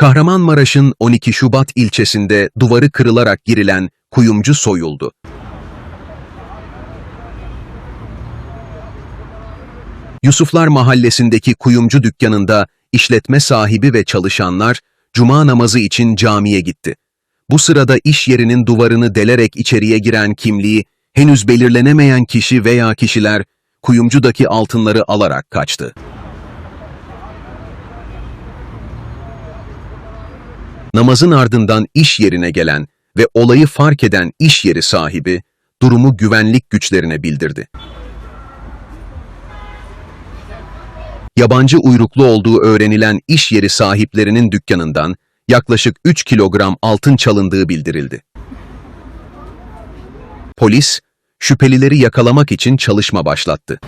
Kahramanmaraş'ın 12 Şubat ilçesinde duvarı kırılarak girilen kuyumcu soyuldu. Yusuflar Mahallesi'ndeki kuyumcu dükkanında işletme sahibi ve çalışanlar cuma namazı için camiye gitti. Bu sırada iş yerinin duvarını delerek içeriye giren kimliği henüz belirlenemeyen kişi veya kişiler kuyumcudaki altınları alarak kaçtı. Namazın ardından iş yerine gelen ve olayı fark eden iş yeri sahibi durumu güvenlik güçlerine bildirdi. Yabancı uyruklu olduğu öğrenilen iş yeri sahiplerinin dükkanından yaklaşık 3 kilogram altın çalındığı bildirildi. Polis, şüphelileri yakalamak için çalışma başlattı.